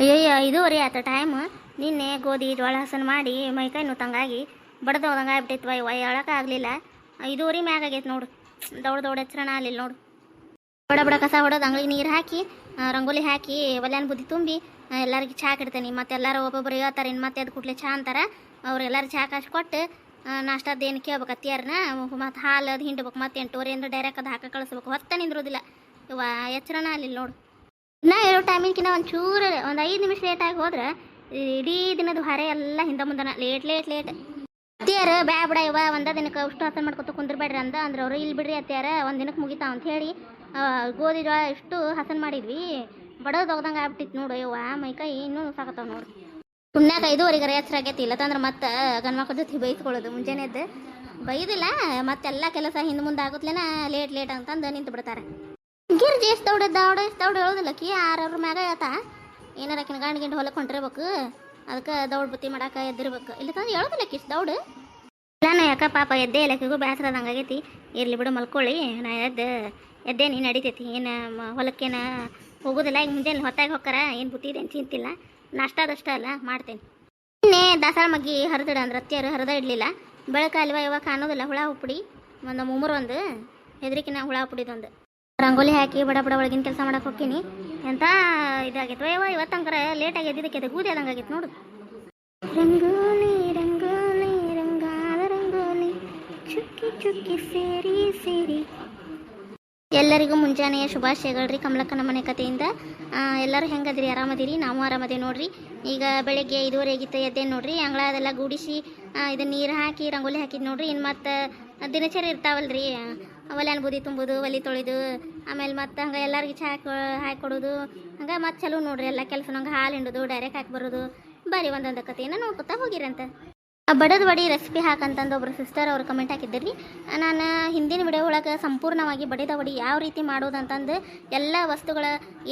ಅಯ್ಯಯ್ಯ ಇದುವರೆ ಆತ ಟೈಮ್ ನಿನ್ನೆ ಗೋಧಿ, ಜೋಳ ಹಸನ್ ಮಾಡಿ ಮೈಕೈ ನುತ್ತಂಗಾಗಿ ಬಡ್ದು ಹೋದಂಗೆ ಆಗ್ಬಿಟ್ಟಿತ್ತು ವೈ ಹೇಳಕ್ಕೆ ಆಗಲಿಲ್ಲ. ಇದುವರೆ ಮ್ಯಾಗ ಆಗೈತೆ ನೋಡು. ದೌಡ್ ದೌಡ್ ಹೆಚ್ಚರಣ ಆಗಲಿಲ್ಲ ನೋಡು. ಬಡ ಬಡ ಕಸ ಹೊಡೋದು ಅಂಗ್ಳಿಗೆ ನೀರು ಹಾಕಿ ರಂಗೋಲಿ ಹಾಕಿ, ಒಲ್ಯಾನ ಬುದ್ಧಿ ತುಂಬಿ ಎಲ್ಲರಿಗೆ ಚಹಾ ಕಿಡ್ತೇನೆ ಮತ್ತೆ ಎಲ್ಲರೂ ಒಬ್ಬೊಬ್ಬರು ಹೇಳ್ತಾರೆ ಇನ್ನು ಮತ್ತೆ ಅದು ಕೂಡಲೇ ಚಹಾ ಅಂತಾರೆ. ಅವ್ರೆಲ್ಲರೂ ಚಹಾ ಕಾಸು ಕೊಟ್ಟು ನಾಷ್ಟದ್ದು ಏನು ಕೇಳ್ಬೇಕು ಅತ್ತಿಯಾರನ್ನ ಮತ್ತು ಹಾಲು ಅದು ಹಿಂಡ್ಬೇಕು. ಮತ್ತೆ ಅಂದ್ರೆ ಡೈರೆಕ್ಟ್ ಅದು ಹಾಕಿ ಕಳಿಸ್ಬೇಕು. ಹೊತ್ತ ನಿಂದಿರೋದಿಲ್ಲ. ಇವ ಎಚ್ಚರನ ಆಗಲಿಲ್ಲ ನೋಡು. ನಾ ಹೇಳೋ ಟೈಮಿನ್ಕಿನ್ನ ಒಂದು ಚೂರು ಒಂದು ಐದು ನಿಮಿಷ ಲೇಟಾಗಿ ಹೋದ್ರೆ ಇಡೀ ದಿನದ ಹೊರೆ ಎಲ್ಲ ಹಿಂದೆ ಮುಂದನ ಲೇಟ್ ಲೇಟ್ ಲೇಟ್ ಅತ್ತಿಯಾರ ಬ್ಯಾ ಬಿಡ ಇವ, ಒಂದ ದಿನಕ್ಕೆ ಅಷ್ಟು ಹಸನ್ ಮಾಡ್ಕೊತ ಕುಂದ್ರಬೇಡ್ರಿ ಅಂದ ಅಂದ್ರೆ ಅವರು ಇಲ್ಲಿ ಬಿಡ್ರಿ ಅತ್ತಿಯಾರ, ಒಂದು ದಿನಕ್ಕೆ ಮುಗಿತಾವ ಅಂತ ಹೇಳಿ ಗೋಧಿ ಜೋಳ ಇಷ್ಟು ಹಸನ್ ಮಾಡಿದ್ವಿ. ಬಡೋದು ಹೋಗ್ದಂಗೆ ಆಗ್ಬಿಟ್ಟಿತ್ತು ನೋಡು ಇವ ಮೈಕೈ ಇನ್ನೂ ಸಾಕತ್ತಾವ ನೋಡು. ಪುಣ್ಯಾಕ ಐದುವರೆಗೆ ಎಚ್ಚರ ಆಗೈತಿ ಇಲ್ಲ ತಂದ್ರೆ ಮತ್ತೆ ಗಂಡ್ಮಕ್ಳ ಜೊತೆ ಬೈಸ್ಕೊಳ್ಳೋದು, ಮುಂಜಾನೆ ಎದ್ದು ಬೈದಿಲ್ಲ, ಮತ್ತೆಲ್ಲ ಕೆಲಸ ಹಿಂದೆ ಮುಂದೆ ಆಗುತ್ತಲೇನ ಲೇಟ್ ಲೇಟ್ ಅಂತಂದು ನಿಂತು ಬಿಡ್ತಾರೆ ಗಿರ್ಜಿ ಎಷ್ಟು ದೌಡ ದೌಡ ಎಷ್ಟು ದೌಡ ಹೇಳೋದಿಲ್ಲ ಕಿ. ಆರವ್ರ ಮ್ಯಾಗ ಆತ ಏನಾರ ಆಕಿನ ಗಂಡ ಗಿಂಡ ಹೊಲಕ್ಕೆ ಹೊಂಟಿರ್ಬೇಕು, ಅದಕ್ಕೆ ದೌಡ್ ಬುತ್ತಿ ಮಾಡಾಕ ಎದ್ದಿರ್ಬೇಕು. ಇಲ್ಲ ತಂದ್ರೆ ಹೇಳೋದಿಲ್ಲ ಕಿಸ್ ದೌಡು. ನಾನು ಯಾಕ ಪಾಪ ಎದ್ದೆ ಇಲ್ಲಕ್ಕಿಗೂ ಬೇಸರ ಆಗೈತಿ. ಇರ್ಲಿ ಬಿಡು ಮಲ್ಕೊಳ್ಳಿ ನಾ ಎದ್ದು ಎದ್ದೇನಿ ನಡಿತೈತಿ. ಏನು ಹೊಲಕ್ಕೇನ ಹೋಗೋದಿಲ್ಲ, ಈಗ ಮುಂಜಾನೆ ಹೊತ್ತಾಗಿ ಹೊಕ್ಕರ, ಏನು ಬುತ್ತಿ ಇದೆ ಚಿಂತಿಲ್ಲ. ನಾಷ್ಟಾದಷ್ಟ ಅಲ್ಲ, ಮಾಡ್ತೇನೆ. ನಿನ್ನೆ ದಾಸಾಳ ಮಗ್ಗಿ ಹರಿದಿಡ ಅಂದ್ರೆ, ಅತ್ತಿಯರು ಹರಿದ ಇಡಲಿಲ್ಲ. ಬೆಳಕ ಅಲ್ವಾ ಇವಾಗ ಕಾಣೋದಿಲ್ಲ, ಹುಳ ಉಪ್ಪುಡಿ. ಒಂದು ಮುಮ್ಮರು ಒಂದು, ಹೆದರಿಕಿನ ಹುಳ ಉಪ್ಪುಡಿದೊಂದು. ರಂಗೋಲಿ ಹಾಕಿ ಬಡ ಬಡ ಒಳಗಿನ ಕೆಲಸ ಮಾಡಕ್ಕೆ ಹೋಗ್ತೀನಿ. ಎಂತ ಇದಾಗೈತೆ ಅಯ್ಯವ ಇವತ್ತಂಕರ ಲೇಟ್ ಎದ್ದಿದ್ದಕ್ಕೆ ಅದು ಆದಂಗೆ ಆಗೈತೆ ನೋಡು. ರಂಗೋಲಿ ರಂಗೋಲಿ ರಂಗಾದ ರಂಗೋಲಿ ಚುಕ್ಕಿ ಚುಕ್ಕಿ ಸೇರಿ ಸೇರಿ. ಎಲ್ಲರಿಗೂ ಮುಂಜಾನೆಯ ಶುಭಾಶಯಗಳು ರೀ ಕಮಲಕ್ಕನ ಮನೆ ಕಥೆಯಿಂದ. ಎಲ್ಲರೂ ಹೆಂಗದ್ರಿ? ಆರಾಮದಿರಿ? ನಾವು ಆರಾಮದೇ ನೋಡ್ರಿ. ಈಗ ಬೆಳಗ್ಗೆ ಐದುವರೆ ಆಗಿತ್ತು ಎದ್ದೇನು ನೋಡ್ರಿ? ಅಂಗಳ ಅದೆಲ್ಲ ಗೂಡಿಸಿ ಇದನ್ನ ನೀರು ಹಾಕಿ ರಂಗೋಲಿ ಹಾಕಿದ್ದು ನೋಡ್ರಿ. ಇನ್ನು ಮತ್ತು ದಿನಚರಿ ಇರ್ತಾವಲ್ರಿ? ಒಲೆನ ಬೂದಿ ತುಂಬುದು, ಒಲಿ ತೊಳೆದು, ಆಮೇಲೆ ಮತ್ತೆ ಹಂಗೆ ಎಲ್ಲರಿಗೆ ಚಹಾ ಹಾಕಿ ಕೊಡೋದು. ಹಂಗೆ ಮತ್ತೆ ಚಲೋ ನೋಡ್ರಿ ಎಲ್ಲ ಕೆಲಸ ನಂಗೆ ಹಾಲು ಹಿಂಡೋದು ಡೈರೆಕ್ಟ್ ಹಾಕಿ ಬರೋದು. ಬರೀ ಒಂದೊಂದು ಕಥೆಯನ್ನು ನೋಡ್ಕೊತಾ ಹೋಗಿರಂತ. ಆ ಬಡದ ವಡಿ ರೆಸಿಪಿ ಹಾಕಂತಂದು ಒಬ್ರು ಸಿಸ್ಟರ್ ಅವರು ಕಮೆಂಟ್ ಹಾಕಿದ್ರಿ ನಾನು ಹಿಂದಿನ ವಿಡಿಯೋ ಒಳಗೆ ಸಂಪೂರ್ಣವಾಗಿ ಬಡಿದ ವಡಿ ಯಾವ ರೀತಿ ಮಾಡೋದು ಅಂತಂದು ಎಲ್ಲ ವಸ್ತುಗಳ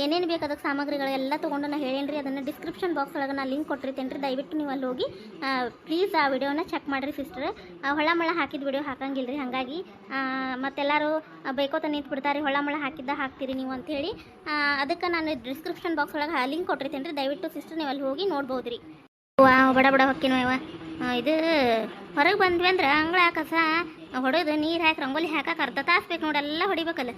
ಏನೇನು ಬೇಕು ಅದಕ್ಕೆ ಸಾಮಗ್ರಿಗಳು ಎಲ್ಲ ತೊಗೊಂಡು ನಾನು ಹೇಳೇನ್ರಿ, ಅದನ್ನು ಡಿಸ್ಕ್ರಿಪ್ಷನ್ ಬಾಕ್ಸ್ ಒಳಗೆ ನಾನು ಲಿಂಕ್ ಕೊಟ್ಟಿರ್ತೇನೆ ರೀ ದಯವಿಟ್ಟು ನೀವು ಅಲ್ಲಿ ಹೋಗಿ ಪ್ಲೀಸ್ ಆ ವಿಡಿಯೋನ ಚೆಕ್ ಮಾಡಿರಿ ಸಿಸ್ಟರ್ ಹೊಳಮಳ ಹಾಕಿದ ವಿಡಿಯೋ ಹಾಕಂಗಿಲ್ಲ ರೀ ಹಾಗಾಗಿ ಮತ್ತೆಲ್ಲರೂ ಬೈಕೋತ ನಿಂತು ಬಿಡ್ತಾರೆ, ಹೊಳಮಳ ಹಾಕಿದ್ದ ಹಾಕ್ತೀರಿ ನೀವು ಅಂಥೇಳಿ ಅದಕ್ಕೆ ನಾನು ಡಿಸ್ಕ್ರಿಪ್ಷನ್ ಬಾಕ್ಸ್ ಒಳಗೆ ಲಿಂಕ್ ಕೊಟ್ಟಿರ್ತೇನೆ ರೀ ದಯವಿಟ್ಟು ಸಿಸ್ಟರ್ ನೀವು ಅಲ್ಲಿ ಹೋಗಿ ನೋಡ್ಬೋದು ರೀ ಬಡ ಬಡ ಹೊಕ್ಕಿನವ ಇದು ಹೊರಗೆ ಬಂದ್ವಿ ಅಂದ್ರೆ ಅಂಗಳ ಕಸ ಹೊಡೆದು, ನೀರು ಹಾಕಿ, ರಂಗೋಲಿ ಹಾಕಕ್ಕೆ ಅರ್ಧ ತಾಸು ಬೇಕು ನೋಡಿ, ಎಲ್ಲ ಹೊಡಿಬೇಕಲ್ಲ.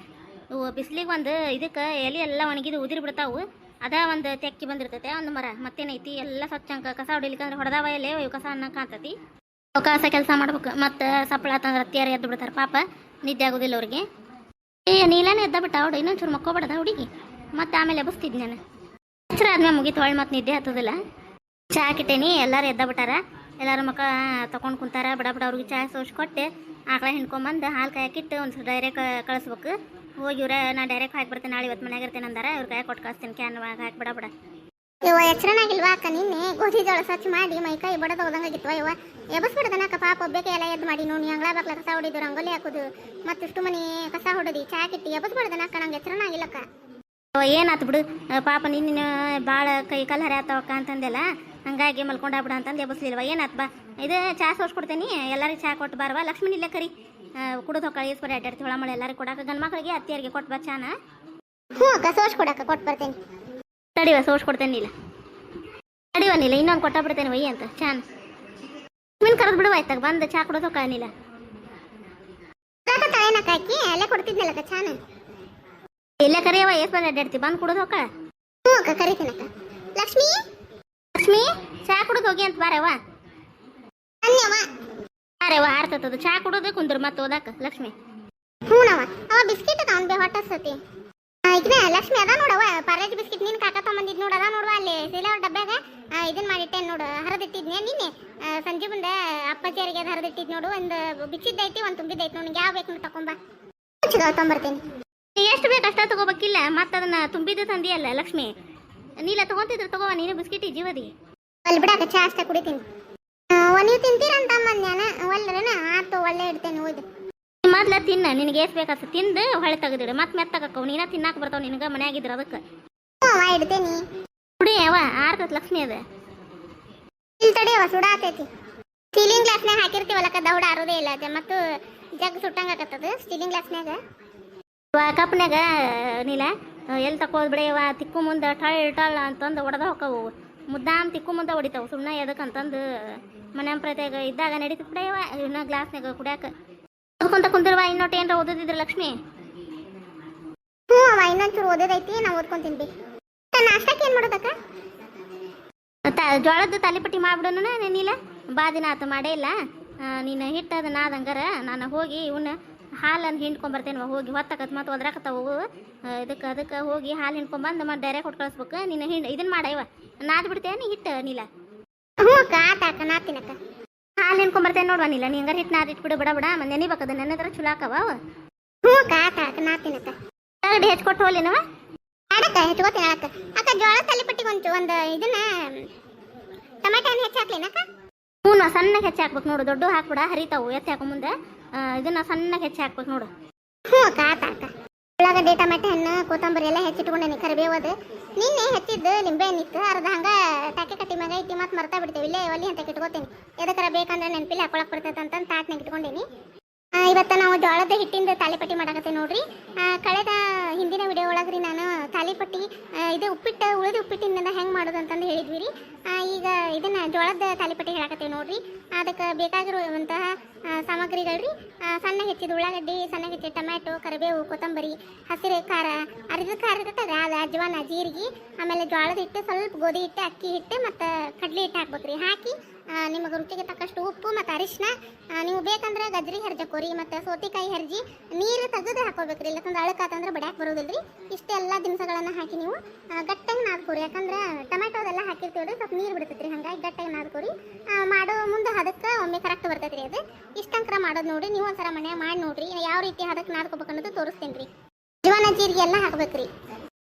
ಇವು ಬಿಸಿಲಿಗೆ ಒಂದು ಇದಕ್ಕೆ ಎಲೆ ಎಲ್ಲ ಒಣಗಿದು ಉದಿರಿ ಬಿಡ್ತಾವು. ಅದ ಒಂದು ತೆಕ್ಕಿ ಬಂದಿರ್ತೈತೆ, ಒಂದು ಮರ. ಮತ್ತೇನೈತಿ? ಎಲ್ಲ ಸ್ವಚ್ಛಂಕ ಕಸ ಹೊಡಿಲಿಕ್ಕಂದ್ರೆ ಹೊಡೆದಾವ ಎಲೆ ಕಸ ಅನ್ನಕ್ಕೆ ಕಾಣ್ತತಿ. ಕಸ ಕೆಲಸ ಮಾಡ್ಬೇಕು. ಮತ್ತು ಸಪ್ಪಳ ತಂದ್ರೆ ಅತ್ತಿಯಾರ ಎದ್ದು ಬಿಡ್ತಾರೆ ಪಾಪ. ನಿದ್ದೆ ಆಗೋದಿಲ್ಲ ಅವ್ರಿಗೆ. ಏ, ನೀಲಾನೇ ಎದ್ದ ಬಿಟ್ಟ, ಅವಡು ಇನ್ನೊಂದು ಚೂರು ಮಕ್ಕೋಬೇಡದ ಹುಡುಗಿ. ಮತ್ತೆ ಆಮೇಲೆ ಎಬ್ಬಿಸ್ತಿದ್ ನಾನು. ಎಚ್ಚರ ಆದ್ಮೇಲೆ ಮುಗಿತು ಹೊಳ್ಳಿ ಮತ್ತೆ ನಿದ್ದೆ ಹತ್ತದಿಲ್ಲ. ಚಹಾ ಹಾಕಿಟ್ಟೇನಿ ಎಲ್ಲರೂ ಎದ್ದ ಬಿಟ್ಟಾರ. ಎಲ್ಲರೂ ಮಕ್ಕ ತಗೊಂಡು ಕುಂತಾರ ಬಡ ಬಡ ಅವ್ರಿಗೆ ಚಹಾ ಸೋಸ್ಕೊಟ್ಟು. ಆಕಳ ಹಿಂಡ್ಕೊಂಬಂದು ಹಾಲು ಕಾಯಕ್ಕಿಟ್ಟು ಒಂದು ಡೈರೆಕ್ಟ್ ಕಳಿಸ್ಬೇಕು. ಹೋಗಿ ಇವ್ರ ನಾ ಡೈರೆಕ್ಟ್ ಹಾಕಿ ನಾಳೆ ಇವತ್ತು ಮನೆಯಾಗ ಇರ್ತೇನೆ ಅಂದಾರ ಇವ್ರ ಕಾಯಿ ಕೊಟ್ಟು ಕಳಿಸ್ತೀನಿ ಕ್ಯಾನ್ ಒಳಗೆ ಹಾಕಿ ಬಡ ಬಿಡ. ಇವ ಎಚ್ಚರನಾಗಿಲ್ವಾ ಅಕ್ಕ ನಿನ್ನೆ? ಗೋಧಿ ಜೋಳ ಸ್ವಚ್ಛ ಮಾಡಿ ಮೈ ಕೈ ಬಡದ ಹೋದಂಗಾಗಿತ್ವ ಇವ ಎಬಸ್ಬಿಡ್ದನಕ್ಕ ಪಾಪ ಒಬ್ಬೇಕೆ ಎಲ್ಲ ಎದ್ದು ಮಾಡಿ ನೋಡಿ ಅಂಗಳ ಬಾಕ್ಲ ಕಸ ಹೊಡಿದು ರಂಗೋಲಿ ಹಾಕೋದು ಮತ್ತಿಷ್ಟು ಮನೆ ಕಸ ಹೊಡೋದು ಚಹಾ ಕಿಟ್ಟಿ ಎಬಸ್ಬಿಡ್ದನಕ್ಕ ನಂಗೆ ಎಚ್ಚರನಾಗಿಲ್ಲಕ್ಕ ಏನಾತು ಬಿಡು ಪಾಪ ನಿನ್ನ ಭಾಳ ಕೈ ಕಾಲು ಹರಿಯಾತವಕ್ಕ ಅಂತಂದೆಲ್ಲ ಹಂಗಾಗಿ ಮಲ್ಕೊಂಡಾಗ್ಬಿಡ ಅಂತಂದು ಎಬ್ಬಸ್ಲಿಲ್ವ? ಏನಾತ್ ಬಾ. ಇದು ಚಹಾ ಕೊಡ್ತೇನಿ ಎಲ್ಲರಿಗೆ ಚಾ ಕೊಟ್ಟು ಬಾರವಾ ಲಕ್ಷ್ಮೀ ಇಲ್ಲೇ ಕರಿ. ಕುಡಿದು ಹೊಕ್ಕಳ ಈಸ್ಪರಿ ಹೊಳ ಮಳೆ. ಎಲ್ಲರಿಗೆ ಕೊಡಾಕ. ಗಂಡ ಮಕ್ಕಳಿಗೆ ಅತ್ತಿಯರಿಗೆ ಕೊಟ್ಟು ಬಾ ಚಾನ. ಹ್ಞೂ ಅಕ್ಕ ಸೋಸ್ ಕೊಡಕ್ಕ. ಕೊಟ್ಟು ಬರ್ತೇನೆ. ತಡಿವ ಸೋಸ್ ಕೊಡ್ತೇನೆ ಇಲ್ಲ. ತಡಿವ ನೀಲ ಇನ್ನೊಂದು ಕೊಟ್ಟ ಬಿಡ್ತೇನೆ ಒಯ್ಯಿ ಅಂತ. ಚಾನ್. ಮೀನು ಕರೆದು ಬಿಡುವ ಆಯ್ತಾಗ. ಬಂದು ಚಹಾ ಕೊಡೋದು ಕಾಣಿಲ್ಲ ಏನಕ್ಕ ಹಾಕಿ ಅಲ್ಲೇ ಕೊಡ್ತಿದ್ನಲ್ಲಕ್ಕ ಚಾನ? ಇಲ್ಲ ಕರಿಯವ ಏಸ್ ಬಂದು ಅಡ್ಡಾಡ್ತಿ ಬಂದು ಕುಡಿದು ಹೊಕ್ಕ ಹ್ಞೂ ಅಕ್ಕ ಕರಿತೀನಕ್ಕ ಲಕ್ಷ್ಮಿ? ಲಕ್ಷ್ಮಿ ಚಾ ಕುಡಿದು ಹೋಗಿ ಅಂತ ಬಾರವ್ವ. ಧನ್ಯವ ಬಾರವ್ವ ಆರ್ತತದು. ಚಹಾ ಕುಡಿದು ಕುಂದ್ರ ಮತ್ತೆ ಓದಾಕ ಲಕ್ಷ್ಮಿ. ಹೂನವ ಅವ ಬಿಸ್ಕಿಟ್ ಅದ ಅವ್ನ ಹೊಟ್ಟೆ ಸತಿ ಇದನ್ನ ಲಕ್ಷ್ಮಿ ಅದ ನೋಡವ ಪರೇಜ್ ಬಿಸ್ಕಿಟ್ ನೀನು ಕಾಕ ತಗೊಂಬಂದಿದ್ ನೋಡ ಅದ ನೋಡುವ ಅಲ್ಲಿ ಸಿಲವರ್ ಡಬ್ಬ್ಯಾಗ ಆ, ಇದನ್ ಮಾಡಿಟ್ಟೆ ನೋಡು ಹರಿದಿಟ್ಟಿದ್ನೆ ನಿನ್ನೆ. ಸಂಜೆ ಮುಂದೆ ಅಪ್ಪಾಜಿಯರಿಗೆ ಅದು ಹರಿದಿಟ್ಟಿದ್ ನೋಡು ಒಂದು ಬಿಚ್ಚಿದ್ದೈತಿ ಒಂದು ತುಂಬಿದ್ದೈತಿ ನೋಡಿ ಯಾವ ಬೇಕು ತಕೊಂಬ. ತಗೊಂಬರ್ತೀನಿ ಎಷ್ಟು ಬೇಕು ಅಷ್ಟ ತಗೋಬೇಕಿಲ್ಲ ಮತ್ತೆ ಅದನ್ನ ತುಂಬಿದ್ದು ತಂದಿಯಲ್ಲ ಲಕ್ಷ್ಮಿ. ನೀಲ ತಗೊಂತಿದ್ರೆ ತಗೋ ನೀನು ಬಿಸ್ಕಿಟ್ ಜೀವದಿ. ಅಲ್ಲಿ ಬಿಡಾಕ ಚಾ ಅಷ್ಟ ಕುಡಿತೀನಿ. ನೀವು ತಿಂತೀರಂತ ನಾನು ಒಲ್ಲರೇನ ಆತು ಒಳ್ಳೆ ಇಡ್ತೇನೆ ಹೋಯ್ದು ಮೊದ್ಲ ತಿನ್ನ ನಿನಗೆ ಏಸ್ ಬೇಕಾಗ್ತದೆ ತಿಂದು ಹೊಳೆ ತೆಗೆದಿಡು. ಮತ್ತೆ ಮೆತ್ತಗಕ್ಕವು ನೀನ ತಿನ್ನಾಕ ಬರ್ತಾವ ನಿನಗೆ ಮನ್ಯಾಗಿದ್ರ ಅದಕ್ಕೆ. ಇಡ್ತೇನಿ. ಕುಡಿ ಅವ ಆರ್ತತ್ ಲಕ್ಷ್ಮಿ ಅದ. ಇಲ್ಲಿ ತಡಿಯವ ಸುಡಾತೈತಿ ಸ್ಟೀಲಿಂಗ್ ಗ್ಲಾಸ್ನಾಗ ಹಾಕಿರ್ತೀವಲ್ಲಕ್ಕ ದೌಡ ಆರೋದೇ ಇಲ್ಲ ಅದೇ ಮತ್ತು ಜಗ್ ಸುಟ್ಟಂಗ ಆಕತ್ತದ ಸ್ಟೀಲಿಂಗ್ ಗ್ಲಾಸ್ನಾಗ ಕಪ್ನಾಗ ನೀಲ? ಎಲ್ಲಿ ತಕೋದು ಬಿಡೆಯವ ತಿಕ್ಕು ಮುಂದೆ ಟಳ್ ಟಳ್ ಅಂತಂದು ಹೊಡೆದ ಹೊಕ್ಕವು. ಮುದ್ದಾಮ್ ತಿಕ್ಕು ಮುಂದೆ ಹೊಡಿತಾವೆ ಸುಮ್ಮನೆ ಎದಕ್ಕಂತಂದು ಮನೆ ಪ್ರತ್ಯೇಕ ಇದ್ದಾಗ ನಡೀತದೆ ಬಿಡೆಯವ ಇನ್ನ ಗ್ಲಾಸ್ನಾಗ ಕುಡಿಯಾಕ. ಓದ್ಕೊಂತ ಕುಂದಿರುವ ಇನ್ನೊಟ್ಟು ಏನಾರ ಓದೋದಿದ್ರ ಲಕ್ಷ್ಮಿ? ಹ್ಞೂ ಅವ ಇನ್ನೊಂಚೂರು ಓದೋದೈತಿ ನಾ ಓದ್ಕೊಂತೀನಿ ಬಿ. ನಾಷ್ಟಕ್ಕೆ ಏನು ಮಾಡೋದಕ್ಕ? ತ ಜೋಳದ ತಾಲಿಪಟ್ಟಿ ಮಾಡ್ಬಿಡೋಣ ನೆನಿಲ್ಲ ಬಾ ದಿನ ಆತ ಮಾಡೇ ಇಲ್ಲ. ನೀನು ಹಿಟ್ಟು ಅದನ್ನ ಆದಂಗಾರ ನಾನು ಹೋಗಿ ಇವನ್ನ ಹಾಲನ್ನು ಹಿಂಡ್ಕೊಂಬರ್ತೇನೆ ಹೋಗಿ ಹೊತ್ತಕತ್ ಮತ್ತು ಹೋಗು. ಇದಕ್ಕೆ ಅದಕ್ಕೆ ಹೋಗಿ ಹಾಲು ಹಿಂಡ್ಕೊಂಬಂದು ಮತ್ತು ಡೈರೆಕ್ಟ್ ಕೊಟ್ಟು ಕಳಿಸ್ಬೇಕು ನೀನು ಹಿಂಡ್ ಇದನ್ನ ಮಾಡವ ನಾದ್ ಬಿಡ್ತೇನೆ ನೀ ಹಿಟ್ಟು ನೀಲ. ಹ್ಞೂ ಅಕ್ಕ ಆತಾಕ ನಾತಿನಕ್ಕ ಹಾಲು ಹಿಂಡ್ಕೊಂಬರ್ತೇನೆ ನೋಡುವ ನೀಲ. ನೀ ಹಂಗಾರ ಹಿಟ್ಟು ನಾದ್ ಇಟ್ಬಿಡು ಬಿಡ ಬಿಡ ಮತ್ತೆ ನೆನಿಬೇಕದ ನೆನೆದ್ರೆ ಚಲೋ ಆಕವ. ಹ್ಞೂ ಅಕ್ಕ ಆತಾಕ ನಾತಿನಕ್ಕ ಅಗಡಿ ಹೆಚ್ಚಿಕೊಟ್ಟು ಹೋಲಿನವ ಅಡಕ್ಕ ಹೆಚ್ಕೋತೀನಿ ಅಕ್ಕ ಅಕ್ಕ ಜೋಳ ತಲಿಪಟ್ಟಿಗೆ ಒಂದು ಒಂದು ಇದನ್ನ ಟೊಮೆಟೊ ಹಣ್ಣು ಹೆಚ್ಚು ಹಾಕ್ಲೇನಕ್ಕ? ಹ್ಞೂ ಸಣ್ಣಗೆ ಹೆಚ್ಚಾಕ್ಬೇಕು ನೋಡು ದೊಡ್ಡ ಹಾಕ್ಬಿಡ ಹರಿತಾವು ಎತ್ತಿ ಹಾಕೋ ಮುಂದೆ. ಇದನ್ನ ಸಣ್ಣಗೆ ಹೆಚ್ಚಿ ಹಾಕ್ಬೇಕು ನೋಡು. ಹ್ಞೂ, ಅಕ್ಕ ಆತಾಕ ಉಳ್ಳಾಗಡ್ಡೆ ಟೊಮೆಟೊ ಹಣ್ಣು, ಕೊತ್ತಂಬರಿ ಎಲ್ಲ ಹೆಚ್ಚಿಟ್ಕೊಂಡೇನಿ ಅದು. ನಿನ್ನೆ ಹೆಚ್ಚಿದ್ದು ನಿಂಬೆ ಹಣ್ಣಿತ್ತು ಅರ್ಧ ಹಂಗ ಟಾಕೆ ಕಟ್ಟಿ ಮ್ಯಾಗ ಐತಿ ಮತ್ತೆ ಮರ್ತಾ ಬಿಡ್ತೇವೆ, ಇಲ್ಲೇ ಒಲಿ ಅಂತ ಇಟ್ಕೋತೀನಿ ಎದಕ್ಕಾರ ಬೇಕಂದ್ರೆ ನೆನಪಿಲ್ಲ, ಹಾಕೊಳಕ್ ಬರ್ತೈತೆ ಅಂತ ತಾಟ್ನಾಗ ಇಟ್ಕೊಂಡೇನಿ. ಇವತ್ತು ನಾವು ಜೋಳದ ಹಿಟ್ಟಿಂದ ತಾಲಿಪಟ್ಟಿ ಮಾಡಕತ್ತೆ ನೋಡ್ರಿ. ಕಳೆದ ಹಿಂದಿನ ವಿಡಿಯೋ ಒಳಗೆ ರೀ ನಾನು ತಾಲಿಪಟ್ಟಿ ಇದು ಉಪ್ಪಿಟ್ಟು, ಉಳಿದ ಉಪ್ಪಿಟ್ಟಿನಿಂದ ಹೆಂಗೆ ಮಾಡೋದು ಅಂತಂದು ಹೇಳಿದ್ವಿ ರೀ ಈಗ ಇದನ್ನು ಜೋಳದ ತಾಲಿಪಟ್ಟಿ ಹೇಳಕತ್ತೇವೆ ನೋಡ್ರಿ. ಅದಕ್ಕೆ ಬೇಕಾಗಿರುವಂತಹ ಸಾಮಗ್ರಿಗಳು ರೀ ಸಣ್ಣ ಹೆಚ್ಚಿದ ಉಳ್ಳಾಗಡ್ಡಿ, ಸಣ್ಣ ಹೆಚ್ಚಿದ ಟೊಮ್ಯಾಟೊ, ಕರಿಬೇವು, ಕೊತ್ತಂಬರಿ, ಹಸಿರು ಖಾರ, ಅರಿದ ಖಾರ ಇರ್ತದೆ ಅದು ಅಜ್ವಾನ, ಜೀರಿಗೆ, ಆಮೇಲೆ ಜೋಳದ ಹಿಟ್ಟು ಸ್ವಲ್ಪ ಗೋಧಿ ಹಿಟ್ಟು, ಅಕ್ಕಿ ಹಿಟ್ಟು ಮತ್ತು ಕಡಲೆ ಹಿಟ್ಟು ಹಾಕ್ಬೇಕು ರೀ ಹಾಕಿ ನಿಮಗೆ ರುಚಿಗೆ ತಕ್ಕಷ್ಟು ಉಪ್ಪು ಮತ್ತು ಅರಿಶಿನ ನೀವು ಬೇಕಂದ್ರೆ ಗಜ್ರಿ ಹೆರ್ಜಕೋರಿ ಮತ್ತು ಸೌತೆಕಾಯಿ ಹೆರ್ಜಿ, ನೀರು ತೆಗೆದು ಹಾಕೋಬೇಕ್ರಿ. ಇಲ್ಲಕಂದ್ರೆ ಅಳಕಾತಂದ್ರೆ ಬಡ್ಯಾಕ್ ರೀ ಇಷ್ಟೆಲ್ಲ ದಿನಸಗಳನ್ನು ಹಾಕಿ ನೀವು ಗಟ್ಟಾಗಿ ನಾದ್ಕೋರಿ. ಯಾಕಂದ್ರೆ ಟೊಮೆಟೊದೆಲ್ಲ ಹಾಕಿರ್ತೀವಿ ರೀ ಸ್ವಲ್ಪ ನೀರು ಬಿಡ್ತೈತ್ರಿ. ಹಂಗಾಗಿ ಗಟ್ಟಾಗಿ ನಾದ್ಕೋರಿ. ಮಾಡೋ ಮುಂದೆ ಹದಕ್ಕೆ ಒಮ್ಮೆ ಕರೆಕ್ಟ್ ಬರ್ತೈತ್ರಿ ಅದು. ಇಷ್ಟಂಕರ ಮಾಡೋದು ನೋಡಿ ನೀವು ಒಂದ್ಸಲ ಮನ್ಯಾಗ ಮಾಡಿ ನೋಡ್ರಿ. ಯಾವ ರೀತಿ ಹದಕ್ಕೆ ನಾದ್ಕೋಬೇಕು ಅನ್ನೋದು ತೋರಿಸ್ತೇನೆ ರೀ. ಜೀವನ ಜೀರಿಗೆ ಎಲ್ಲ ಹಾಕ್ಬೇಕ್ರಿ.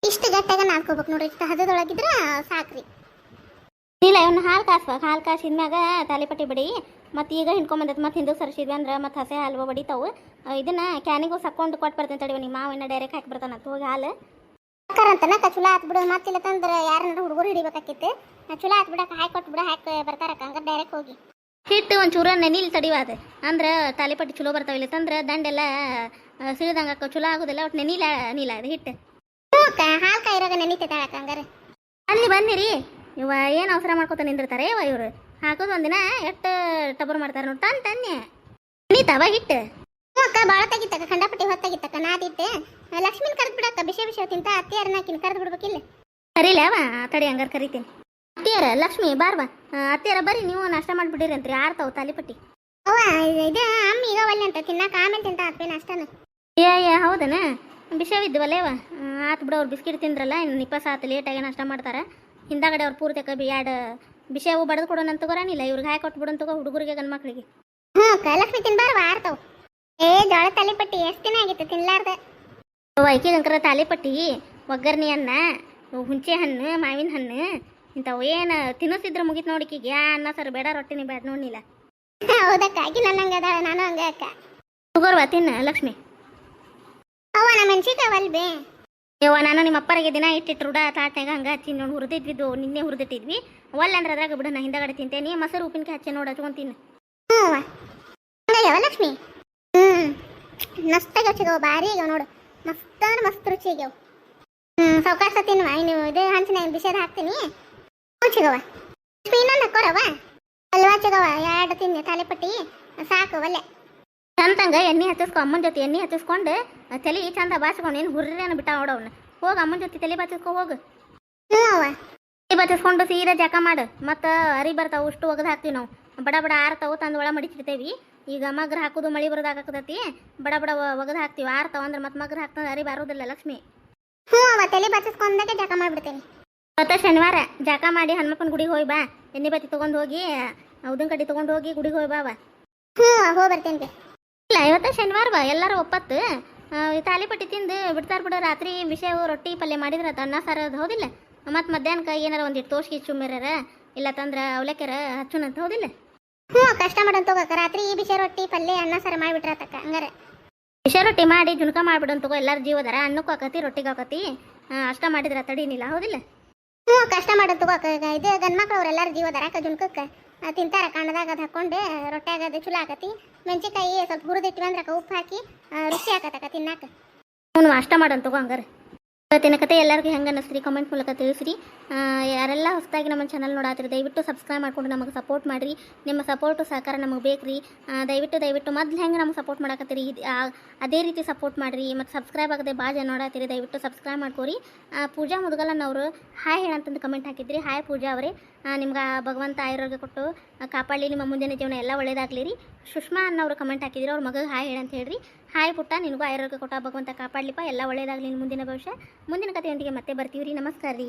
ಇಷ್ಟು ಗಟ್ಟಾಗ ನಾದ್ಕೋಬೇಕು ನೋಡ್ರಿ. ಇಷ್ಟು ಹದದೊಳಗಿದ್ರೆ ಸಾಕ್ರಿ. ಇಲ್ಲ ಇವನ್ನ ಹಾಲು ಕಾಸ್ಬೇಕು ಹಾಲು ಕಾಸಿದ್ಮ್ಯಾಗ ತಾಲಿಪಟ್ಟಿ ಬಡಿ ಮತ್ತು ಈಗ ಹಿಂಡ್ಕೊಂಬಂದೈತೆ ಮತ್ತು ಹಿಂದಕ್ಕೆ ಸರಿಸಿದ್ವಿ ಅಂದ್ರೆ ಮತ್ತೆ ಹಸೆ ಹಾಲು ಬಡಿತಾವು. ಇದನ್ನ ಕ್ಯಾನಿಗೂ ಸಕ್ಕೊಂಡು ಕೊಟ್ಟು ಬರ್ತೀನಿ ತಡಿವ ನಿಮ್ಮ ಮಾವಿನ ಡೈರೆಕ್ಟ್ ಹಾಕಿ ಅಂತ ಹೋಗಿ ಹಾಲು. ಅಕ್ಕರಂತನ ಚುಲಾ ಆತ್ ಬಿಡು. ಮತ್ತಿಲ್ಲ ತಂದ್ರೆ ಯಾರನ್ನಾರ ಹುಡುಗರು ಹಿಡಿಬೇಕಾಕಿತ್ತು ಚುಲಾ ಆತ್ ಬಿಡಕ್ಕೆ ಹಾಕಿ ಕೊಟ್ಟು ಬಿಡ ಹಾಕಿ ಬರ್ತಾರಕ್ಕ. ಹಂಗಾರೆ ಡೈರೆಕ್ಟ್ ಹೋಗಿ. ಹಿಟ್ಟು ಒಂಚೂರು ನೆನಿಲ್ ತಡಿವ ಅದು ಅಂದ್ರೆ ತಾಲಿಪಟ್ಟಿ ಚಲೋ ಬರ್ತಾವ ಇಲ್ಲ ತಂದ್ರೆ ದಂಡೆಲ್ಲ ಸಿಳಿದಂಗೆ ಚಲೋ ಆಗೋದಿಲ್ಲ. ಒಟ್ಟು ನೆನಿಲ ನೀಲ ಅದು ಹಿಟ್ಟು ಹಾಲು ಕಾಯಿರಾಗ ನೆನಿತೈತೆ ಹಂಗಾರೆ. ಅಲ್ಲಿ ಬಂದಿರಿ. ಇವ ಏನು ಅವಸರ ಮಾಡ್ಕೊತ ನಿಂದಿರ್ತಾರೆ? ಇವ ಇವರು ಹಾಕೋದು ಒಂದಿನ ಎಷ್ಟು ಟಬರ್ ಮಾಡ್ತಾರೆ ನೋಡಿ ತನ್ ತನ್ನೆ. ನೆನಿತಾವ ಹಿಟ್ಟು? ಅಕ್ಕ ಭಾಳ ತೆಗಿತಕ್ಕ ಖಂಡಪಟ್ಟಿ ಹೊತ್ತಾಗಿತ್ತಕ್ಕ ನಾದಿತ್ತೆ ಲಕ್ಷ್ಮಿನ ಕರೆದು ಬಿಡಕ್ಕ ಬಿಸಿ ಬಿಸಿ ತಿಂತ ಅತ್ತಿಯಾರನ್ನ ಕಿನ್ ಕರೆದು ಬಿಡ್ಬೇಕಿಲ್ಲ ಕರೀಲ ಅವ ತಡಿ ಹಂಗಾರ ಕರಿತೀನಿ. ಅತ್ತಿಯರ ಲಕ್ಷ್ಮಿ ಬಾರ್ ಬಾ ಆ, ಅತ್ತಿಯರ ಬರ್ರಿ ನೀವು ನಾಷ್ಟ ಮಾಡ್ಬಿಟ್ಟಿರಿ ಅಂತ್ರಿ ಆರ್ತಾವ ತಾಲಿಪಟ್ಟಿ ಅವ್ವ ಇದು ಅಮ್ಮ ಈಗ ಒಲ್ಲೆ ಅಂತ ತಿನ್ನಕ ಆಮೇಲೆ ತಿಂತ ಅಪ್ಪೇ ನಷ್ಟನ ಏ ಏ ಹೌದನ? ಬಿಷವಿದ್ವಲ್ಲ ಇವ ಆತು ಬಿಡು ಅವ್ರು ಬಿಸ್ಕಿಟ್ ತಿಂದ್ರಲ್ಲ ಇನ್ನು ನಿಪ್ಪಸ ಆತು ಲೇಟಾಗಿ ನಾಷ್ಟ ಮಾಡ್ತಾರೆ. ಹಿಂದಾಗಡೆ ಅವ್ರು ಪೂರ್ತಿಕ ಎರಡು ಬಿಷವು ಬಡದು ಕೊಡೋಣ ತಗೋರಾನಿಲ್ಲ ಇವ್ರಿಗೆ ಹಾಕಿ ಕೊಟ್ಬಿಡು ಅಂತ ತಗೋ ಹುಡುಗರಿಗೆ ಗಂಡು ಮಕ್ಳಿಗೆ. ಹ್ಞೂ ಅಕ್ಕ ಲಕ್ಷ್ಮಿ ತಿನ್ಬಾರ್ವ ಆರ್ತಾವ್ ಏ ಜೋಳ ತಾಲಿಪಟ್ಟಿ ಎಷ್ಟು ದಿನ ಆಗಿತ್ತು ತಿನ್ಲಾರ್ದ? ಐಕಿಗಂಕರ ತಾಲಿಪಟ್ಟಿ ಒಗ್ಗರ್ಣಿ ಅನ್ನ ಹುಂಚೆ ಹಣ್ಣು ಮಾವಿನ ಹಣ್ಣು ಇಂಥವು ಏನು ತಿನ್ನಿಸಿದ್ರೆ ಮುಗಿತು ನೋಡಿಕಿಗೆ ಅನ್ನ ಸರ್ ಬೇಡ ರೊಟ್ಟಿನಿ ಬೇಡ ನೋಡಿಲ್ಲ ಹೌದಕ್ಕ ಆಕಿ ನನ್ನ ಹಂಗ ಅದಾಳ ನಾನು ಹಂಗೆ ಅಕ್ಕ. ತಗೋರ್ವಾ ತಿನ್ನ ಲಕ್ಷ್ಮಿ. ಅವ್ವ ನಮ್ಮ ಮೆಣಸಿಕಾಯಿ ಅಲ್ಬೇ ಯವ್ವ, ನಾನು ನಿಮ್ಮ ಅಪ್ಪರಿಗೆ ದಿನ ಇಟ್ಟಿಟ್ಟು ರೂಢ ತಾಟ್ನಾಗ ಹಂಗೆ ಹಚ್ಚಿ ನೋಡಿ ಹುರಿದಿದ್ವಿದ್ದು ನಿನ್ನೆ ಹುರಿದಿಟ್ಟಿದ್ವಿ. ಒಲ್ಲ ಅಂದ್ರೆ ಅದ್ರಾಗ ಬಿಡು, ನಾ ಹಿಂದಗಡೆ ತಿಂತೇನೆ ಮೊಸರು ಉಪ್ಪಿನಕಾಯಿ ಹಚ್ಚಿ ನೋಡಿ ಹಂಗಾಗ್ಯಾವ ಲಕ್ಷ್ಮಿ? ಹ್ಞೂ ಮಸ್ತಾಗಿ ಹಚ್ಚಿಗವ ಭಾರಿ ಆಗ್ಯಾವ ನೋಡು. ಮಸ್ತ್ ಅಂದ್ರೆ ಮಸ್ತ್ ರುಚಿ ಆಗ್ಯಾವ. ಹ್ಞೂ ಸಾವ್ಕಾಶ ತಿನ್ನುವ. ನೀವು ಇದು ಹಂಚಿನ ಬಿಸಿದ ಹಾಕ್ತೀನಿ? ಹಚ್ಚಿಗವ ಲಕ್ಷ್ಮಿ, ಇನ್ನೊಂದು ಹಾಕೋರವ ಅಲ್ವಾ ಹಚ್ಚಿಗವ ಎರಡು ತಿನ್ನಿ, ತಾಲಿಪಟ್ಟಿ. ಸಾಕು, ಒಲ್ಲೆ. ಸಂತಂಗ ಎಣ್ಣೆ ಹಚ್ಚಿಸ್ಕೊ, ಅಮ್ಮನ ಜೊತೆ ಎಣ್ಣೆ ಹಚ್ಚಿಸ್ಕೊಂಡು ತಲೆ ಚಂದ ಬಾಚ್ಕೊಂಡು ಏನು ಹುರ್ರೇನು ಬಿಟ್ಟ ನೋಡವ್ನ ಹೋಗ ಅಮ್ಮನ ಜೊತೆ ತಲೆ ಬಾಚಿಸ್ಕೊ ಹೋಗು. ತಲೆ ಬಾಚಿಸ್ಕೊಂಡು ಸೀದಾ ಜಕ ಮಾಡು. ಮತ್ತು ಅರಿ ಬರ್ತಾವು ಅಷ್ಟು ಒಗದು ಹಾಕ್ತೀವಿ ನಾವು. ಬಡ ಬಡ ಆರ್ತಾವು ತಂದು ಒಳ ಮಡಿಚಿರ್ತೇವಿ ಈಗ ಮಗ್ರ ಹಾಕೋದು ಮಳಿ ಬರೋದಾಗತೈತಿ ಬಡ ಬಡ ಒಗದು ಹಾಕ್ತೀವಿ ಆರ್ತಾವ ಅಂದ್ರೆ ಮತ್ತೆ ಮಗ್ರ ಹಾಕ್ತಂದ್ರೆ ಅರಿ ಬರೋದಿಲ್ಲ ಲಕ್ಷ್ಮಿ. ಹ್ಞೂ ಅವ ತಲೆ ಬಚ್ಚಿಸ್ಕೊಂಡಾಗೆ ಜಕ ಮಾಡಿಬಿಡ್ತೇನೆ. ಇವತ್ತು ಶನಿವಾರ ಜಕ ಮಾಡಿ ಹನುಮಪ್ಪನ ಗುಡಿಗೆ ಹೋಗಿ ಬಾ. ಎಣ್ಣೆ ಬತ್ತಿ ತೊಗೊಂಡು ಹೋಗಿ ಉದ್ದಿನ ಕಡ್ಡಿ ತೊಗೊಂಡು ಹೋಗಿ ಗುಡಿಗೆ ಹೋಗಿ ಬಾ ಹ್ಞೂ ಹೋಗಿ ಬರ್ತೇನೆ ಇಲ್ಲ ಇವತ್ತು ಶನಿವಾರ ಬಾ ಎಲ್ಲರೂ ಒಪ್ಪತ್ತು. ತಾಲಿಪಟ್ಟಿ ತಿಂದು ಬಿಡ್ತಾರ ಬಿಡ, ರಾತ್ರಿ ವಿಷಯ ರೊಟ್ಟಿ ಪಲ್ಯ ಮಾಡಿದ್ರೆ ಅದು ಅನ್ನ ಸಾರು ಅದು ಹೌದಿಲ್ಲ. ಮತ್ತು ಮಧ್ಯಾಹ್ನಕ್ಕೆ ಏನಾರ ಒಂದಿಟ್ಟು ತೋಷ್ಗಿ ಚುಮ್ಮಿರಾರ ಇಲ್ಲ ತಂದ್ರೆ ಅವಲಕ್ಕಿರ ಹಚ್ಚುನಂತ ಹೌದಿಲ್ಲ. ಹ್ಞೂ, ಕಷ್ಟ ಮಾಡೋಣ ತಗೋಕ, ರಾತ್ರಿ ಈ ಬಿಸಿ ರೊಟ್ಟಿ ಪಲ್ಯ ಅನ್ನ ಸಾರು ಮಾಡಿಬಿಟ್ರೆ ತಕ್ಕ ಹಂಗಾರೆ. ಬಿಸಿ ರೊಟ್ಟಿ ಮಾಡಿ ಜುನ್ಕ ಮಾಡಿಬಿಡೋಣ ತಗೋ, ಎಲ್ಲರ ಜೀವದಾರ ಅನ್ನಕ್ಕೂ ಹಾಕತಿ ರೊಟ್ಟಿಗೆ ಹಾಕತಿ ಅಷ್ಟ ಮಾಡಿದ್ರೆ ತಡೀನಿಲ್ಲ, ಹೌದಿಲ್ಲ. ಹ್ಞೂ, ಕಷ್ಟ ಮಾಡೋಣ ತಗೋಕ ಇದು ಗಂಡ್ಮಕ್ಳು ಅವ್ರೆಲ್ಲಾರು ಜೀವದಾರ ಅಕ್ಕ ಜುಣಕಕ್ಕೆ. ತಿಂತಾರ ಕಣ್ಣದಾಗ ಅದು ಹಾಕ್ಕೊಂಡು ರೊಟ್ಯಾಗ ಅದು ಚುಲೋ ಆಕತಿ ಮೆಣಸಿನ್ಕಾಯಿ ಸ್ವಲ್ಪ ಹುರಿದಿಟ್ವಿ ಅಂದ್ರೆ ಉಪ್ಪು ಹಾಕಿ ರುಚಿ ಆಕತಕ್ಕ ತಿನ್ನಾಕ. ಅವನು ಅಷ್ಟ ಮಾಡೋಣ ತಗೋ ಹಂಗಾರೆ. ಇವತ್ತಿನ ಕತೆ ಎಲ್ಲರಿಗೂ ಹೆಂಗೆ ಅನ್ನಿಸ್ರಿ ಕಮೆಂಟ್ ಮೂಲಕ ತಿಳಿಸ್ರಿ. ಯಾರೆಲ್ಲ ಹೊಸದಾಗಿ ನಮ್ಮ ಚಾನಲ್ ನೋಡಾತ್ರಿ, ದಯವಿಟ್ಟು ಸಬ್ಸ್ಕ್ರೈಬ್ ಮಾಡ್ಕೊಂಡು ನಮಗೆ ಸಪೋರ್ಟ್ ಮಾಡಿರಿ. ನಿಮ್ಮ ಸಪೋರ್ಟು ಸಹಕಾರ ನಮಗೆ ಬೇಕ್ರಿ. ದಯವಿಟ್ಟು ದಯವಿಟ್ಟು ಮೊದಲು ಹೆಂಗೆ ನಮಗೆ ಸಪೋರ್ಟ್ ಮಾಡಕತ್ತೀರಿ? ಅದೇ ರೀತಿ ಸಪೋರ್ಟ್ ಮಾಡಿರಿ. ಮತ್ತು ಸಬ್ಸ್ಕ್ರೈಬ್ ಆಗದೆ ಭಾಳ ಜನ ನೋಡಾತಿರಿ, ದಯವಿಟ್ಟು ಸಬ್ಸ್ಕ್ರೈಬ್ ಮಾಡ್ಕೊರಿ. ಪೂಜಾ ಮುದುಗಲನವರು ಹಾಯ್ ಹೇಳಂತಂದು ಕಮೆಂಟ್ ಹಾಕಿದ್ರಿ. ಹಾಯ್ ಪೂಜಾ ಅವರೇ. ನಿಮ್ಗೆ ಭಗವಂತ ಆಯುರ್ವೇದ ಕೊಟ್ಟು ಕಾಪಾಡಲಿ. ನಿಮ್ಮ ಮುಂದಿನ ಜೀವನ ಎಲ್ಲ ಒಳ್ಳೇದಾಗಲಿ ರೀ. ಸುಷ್ಮಾ ಅನ್ನೋರು ಕಮೆಂಟ್ ಹಾಕಿದ್ರಿ. ಅವ್ರ ಮಗಗೆ ಹಾಯ್ ಹೇಳಂತ ಹೇಳ್ರಿ. ಹಾಯ್ ಪುಟ್ಟ, ನಿನಗೂ ಆಯುರ್ವೇದ ಕೊಟ್ಟ ಭಗವಂತ ಕಾಪಾಡಲಿಪ್ಪ. ಎಲ್ಲ ಒಳ್ಳೆಯದಾಗಲಿ ಮುಂದಿನ ಭವಿಷ್ಯ. ಮುಂದಿನ ಕಥೆಯೊಂದಿಗೆ ಮತ್ತೆ ಬರ್ತೀವಿ ರೀ ನಮಸ್ಕಾರ ರೀ